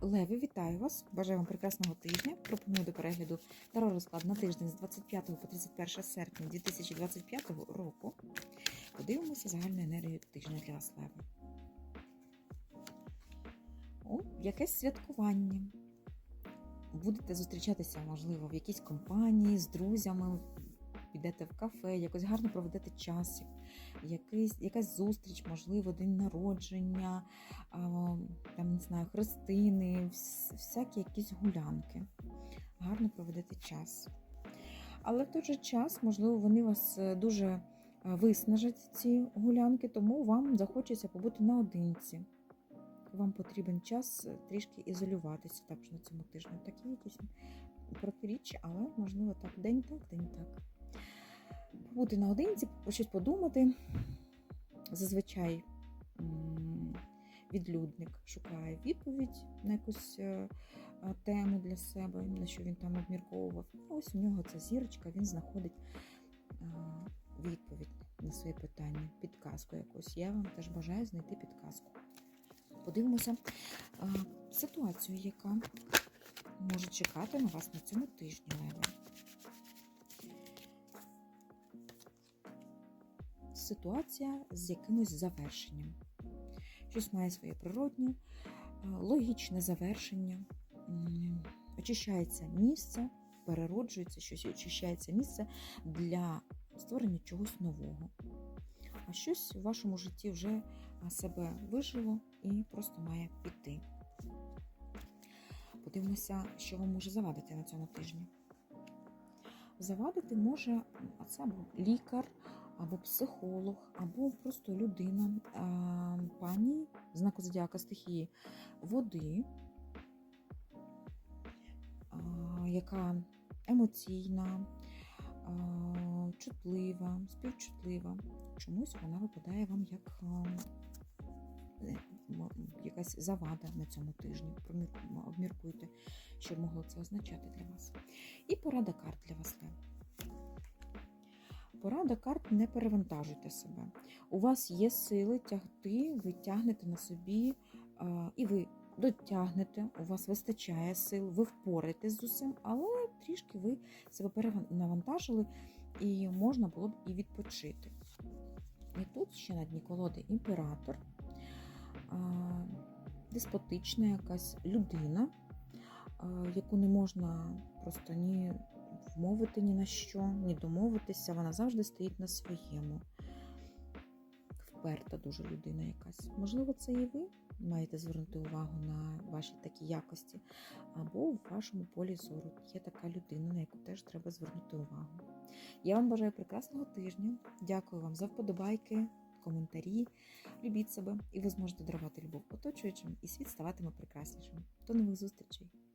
Леви, вітаю вас! Бажаю вам прекрасного тижня. Пропоную до перегляду таро розклад на тиждень з 25 по 31 серпня 2025 року. Подивимося загальну енергію тижня для вас, Леви. О, якесь святкування. Будете зустрічатися, можливо, в якійсь компанії з друзями, підете в кафе, якось гарно проведете час, якийсь, якась зустріч, можливо, день народження, там, не знаю, хрестини, всякі якісь гулянки. Гарно проведете час. Але в той же час, можливо, вони вас е, дуже е, виснажать, ці гулянки, тому вам захочеться побути наодинці. Вам потрібен час е, трішки ізолюватися також на цьому тижні. Такі якісь протиріччя, але можливо так, день так, день так. Побути наодинці, про щось подумати. Зазвичай відлюдник шукає відповідь на якусь е, е, тему для себе, на що він там обмірковував. Ось у нього ця зірочка, він знаходить е, відповідь на своє питання, підказку якусь. Я вам теж бажаю знайти підказку. Подивимося ситуацію, яка може чекати на вас на цьому тижні, Ситуація з якимось завершенням. Щось має своє природнє, е, логічне завершення. Очищається місце, перероджується щось, очищається місце для створення чогось нового. А щось у вашому житті вже себе вижило і просто має піти. Подивимося, що вам може завадити на цьому тижні. Завадити може а це або лікар, або психолог, або просто людина, пані знаку зодіака стихії води, яка емоційна, чутлива, співчутлива. Чомусь вона випадає вам як якась завада на цьому тижні. Обміркуйте, що могло це означати для вас. І порада карт для вас. Порада карт не перевантажуйте себе. У вас є сили тягти, ви тягнете на собі, і ви дотягнете, у вас вистачає сил, ви впораєтесь з усім, але трішки ви себе перенавантажили, і можна було б і відпочити. І тут ще на дні колоди імператор, деспотична якась людина, яку не можна просто ні вмовити ні на що, ні домовитися. Вона завжди стоїть на своєму. Вперта дуже людина якась. Можливо, це і ви маєте звернути увагу на ваші такі якості, або в вашому полі зору є така людина, на яку теж треба звернути увагу. Я вам бажаю прекрасного тижня. Дякую вам за вподобайки, коментарі. Любіть себе, і ви зможете дарувати любов оточуючим, і світ ставатиме прекраснішим. До нових зустрічей!